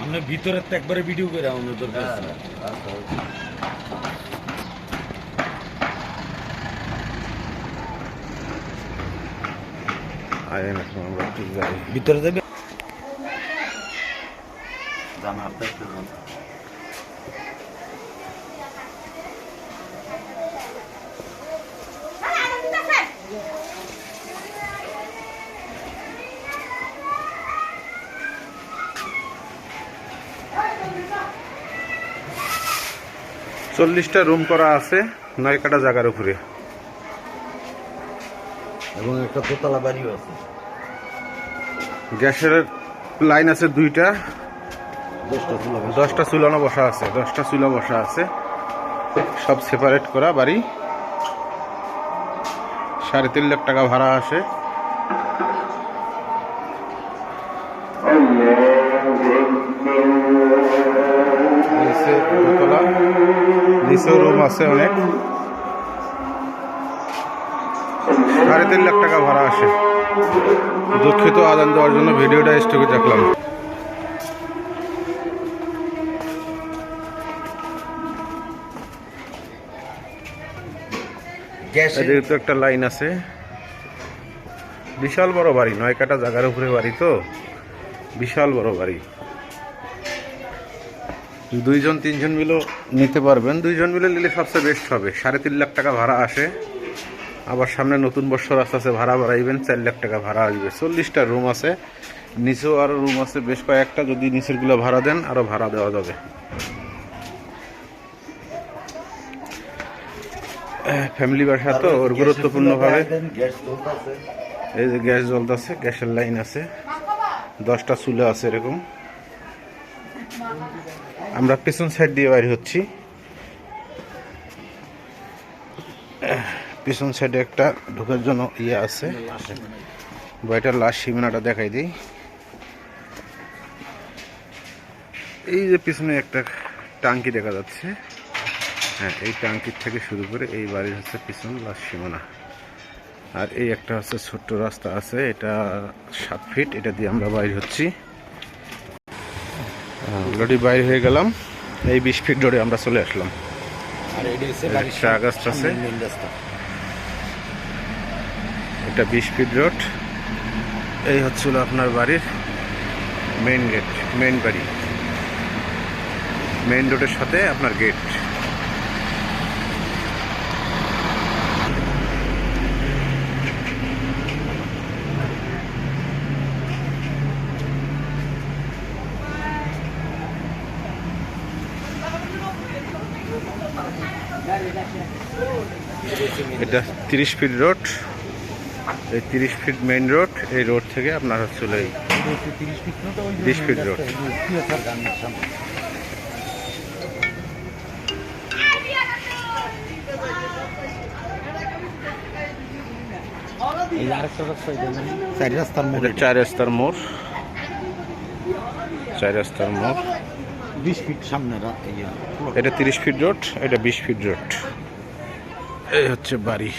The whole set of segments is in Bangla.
আমরা ভিতরে তো একবারে ভিডিও করে আমাদের দরকার ভিতরে যাবে জানা আপনার চল্লিশটা রুম করা আছে নয় কাটা জায়গার উপরে। এবং একটা দোতলা বাড়িও আছে। গ্যাসের লাইন আছে দুইটা। দশটা চুলানো বসা আছে দশটা চুলা বসা আছে। সব সেপারেট করা বাড়ি। সাড়ে তিন লাখ টাকা ভাড়া আসে। দোতলা নিচেও রুম আছে অনেক। সাড়ে তিন লাখ টাকা ভাড়া আসে। দুঃখিত আদান দেওয়ার জন্য ভিডিওটা স্টকে দেখলাম। গ্যাসে এদিকে তো একটা লাইন আছে। বিশাল বড় বাড়ি নয় কাটা জায়গার উপরে বাড়ি তো। বিশাল বড় বাড়ি। দুইজন, তিনজন মিলেও নিতে পারবেন। দুইজন মিলে নিলে সবচেয়ে বেস্ট হবে। সাড়ে তিন লাখ টাকা ভাড়া আসে। আবার সামনে নতুন বছর আস্তে আস্তে ভাড়া বাড়াইবেন, চার লাখ টাকা ভাড়া আসবে। চল্লিশটা রুম আছে। নিচেও আরও রুম আছে। বেশ কয়েকটা যদি নিচেরগুলো ভাড়া দেন আরও ভাড়া দেওয়া যাবে। ফ্যামিলি বাসা তো, ওর গুরুত্বপূর্ণভাবে। এই যে গ্যাস জ্বলতেছে, গ্যাসের লাইন আছে। দশটা চুলা আছে এরকম। আমরা পিছন সাইড দিয়ে বাইর হচ্ছি। পিছন সাইডে একটা ঢোকার জন্য ইয়ে আছে। বইটার লাস্ট সীমানাটা দেখাই দিই। এই যে পিছনে একটা টাঙ্কি দেখা যাচ্ছে। হ্যাঁ এই টাঙ্কির থেকে শুরু করে এই বাড়ির হচ্ছে পিছন লাস্ট সীমানা। আর এই একটা হচ্ছে ছোট্ট রাস্তা আছে, এটা সাত ফিট এটা দিয়ে আমরা বাইর হচ্ছি। অলরেডি বাইর হয়ে গেলাম। এই বিশ ফিট ধরে আমরা চলে আসলাম। আগস্ট আছে। এটা বিশ ফিট রোড এই হচ্ছিল আপনার বাড়ির মেইন গেট মেইন বাড়ি। মেন রোডের সাথে আপনার গেট এটা তিরিশ ফিট রোড এই তিরিশ ফিট মেইন রোড এই রোড থেকে আপনার হচ্ছিল এই হচ্ছে 30 ফিট না তো ওই যে 20 ফিট main রোড। চারি রাস্তার মোড়ে চার রাস্তার মোড়। চার রাস্তার মোড়। বিশ ফিট সামনে ইয়ে, এটা তিরিশ ফিট রোড এটা বিশ ফিট রোড এই হচ্ছে বাড়ি।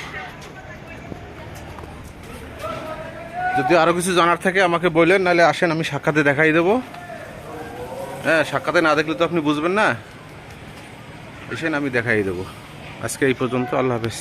যদি আরও কিছু জানার থাকে আমাকে বললেন নাহলে আসেন আমি সাক্ষাতে দেখাই দেবো। হ্যাঁ সাক্ষাতে না দেখলে তো আপনি বুঝবেন না। এসেন আমি দেখাই দেবো। আজকে এই পর্যন্ত আল্লাহ হাফেজ।